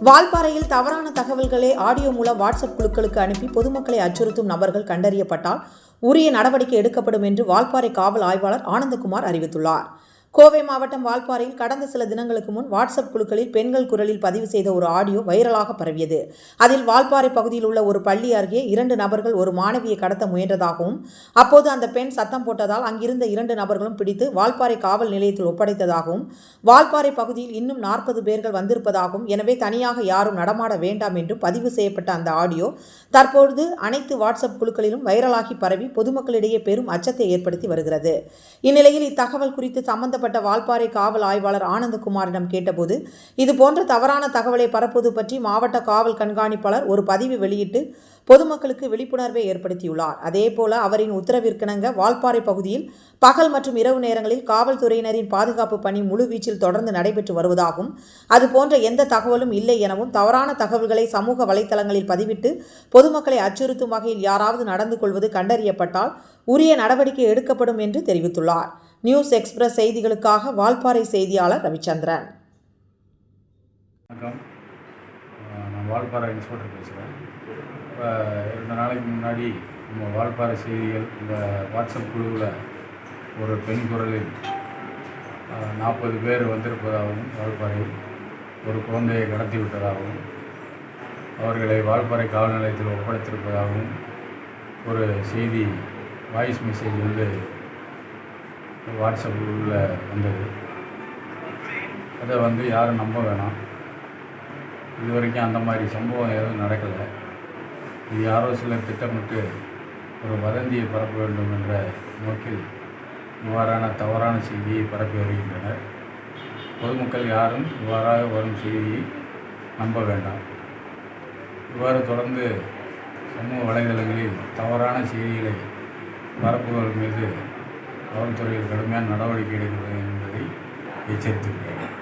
வால்பாறையில் தவறான தகவல்களை ஆடியோ மூலம் வாட்ஸ்அப் குழுக்களுக்கு அனுப்பி பொதுமக்களை அச்சுறுத்தும் நபர்கள் கண்டறியப்பட்டால் உரிய நடவடிக்கை எடுக்கப்படும் என்று வால்பாறை காவல் ஆய்வாளர் ஆனந்தகுமார் அறிவித்துள்ளார். கோவை மாவட்டம் வால்பாறையில் கடந்த சில தினங்களுக்கு முன் வாட்ஸ்அப் குழுக்களில் பெண்கள் குரலில் பதிவு செய்த ஒரு ஆடியோ வைரலாக பரவியது. அதில் வால்பாறை பகுதியில் உள்ள ஒரு பள்ளி அருகே இரண்டு நபர்கள் ஒரு மாணவியை கடத்த முயன்றதாகவும் அப்போது அந்த பெண் சத்தம் போட்டதால் அங்கிருந்த இரண்டு நபர்களும் பிடித்து வால்பாறை காவல் நிலையத்தில் ஒப்படைத்ததாகவும் வால்பாறை பகுதியில் இன்னும் நாற்பது பேர்கள் வந்திருப்பதாகவும் எனவே தனியாக யாரும் நடமாட வேண்டாம் என்றும் பதிவு செய்யப்பட்ட அந்த ஆடியோ தற்பொழுது அனைத்து வாட்ஸ்அப் குழுக்களிலும் வைரலாகி பரவி பொதுமக்களிடையே பெரும் அச்சத்தை ஏற்படுத்தி வருகிறது. இந்நிலையில் இத்தகவல் குறித்து சம்பந்தப்பட்ட வால்பாறை காவல் ஆய்வாளர் ஆனந்தகுமாரிடம் கேட்டபோது இதுபோன்ற தவறான தகவலை பரப்புவது பற்றி மாவட்ட காவல் கண்காணிப்பாளர் ஒரு பதிவு வெளியிட்டு பொதுமக்களுக்கு விழிப்புணர்வை ஏற்படுத்தியுள்ளார். அதேபோல அவரின் உத்தரவிற்கிணங்க வால்பாறை பகுதியில் பகல் மற்றும் இரவு நேரங்களில் காவல்துறையினரின் பாதுகாப்பு பணி முழுவீச்சில் தொடர்ந்து நடைபெற்று வருவதாகவும் அதுபோன்ற எந்த தகவலும் இல்லை எனவும் தவறான தகவல்களை சமூக வலைதளங்களில் பதிவிட்டு பொதுமக்களை அச்சுறுத்தும் வகையில் யாராவது நடந்து கொள்வது கண்டறியப்பட்டால் உரிய நடவடிக்கை எடுக்கப்படும் என்று தெரிவித்துள்ளார். நியூஸ் எக்ஸ்பிரஸ் செய்திகளுக்காக வால்பாறை செய்தியாளர் ரவிச்சந்திரன். வணக்கம். நான் வால்பாறை இன்ஸ்பெக்டர் பேசுகிறேன் இப்போ ரெண்டு நாளைக்கு முன்னாடி நம்ம வால்பாறை செய்திகள் இந்த வாட்ஸ்அப் குழுவில் ஒரு பெண் குரலில் நாற்பது பேர் வந்திருப்பதாகவும் வால்பாறையில் ஒரு குழந்தையை கடத்தி விட்டதாகவும் அவர்களை வால்பாறை காவல் நிலையத்தில் ஒப்படைத்திருப்பதாகவும் ஒரு செய்தி வாய்ஸ் மெசேஜ் வந்து வாட்ஸ்அப் வந்தது. அதை வந்து யாரும் நம்ப வேணாம். இது வரைக்கும் அந்த மாதிரி சம்பவம் எதுவும் நடக்கலை. இது யாரோ சிலர் திட்டமிட்டு ஒரு வதந்தியை பரப்ப வேண்டும் என்ற நோக்கில் இவ்வாறான தவறான செய்தியை பரப்பி வருகின்றனர். பொதுமக்கள் யாரும் இவ்வாறாக வரும் செய்தியை நம்ப வேண்டாம். இவ்வாறு தொடர்ந்து சமூக வலைதளங்களில் தவறான செய்திகளை பரப்புவதன் மீது காவல்துறையில் கடுமையான நடவடிக்கை எடுக்கிறது என்பதை எச்சரித்துள்ளேன்.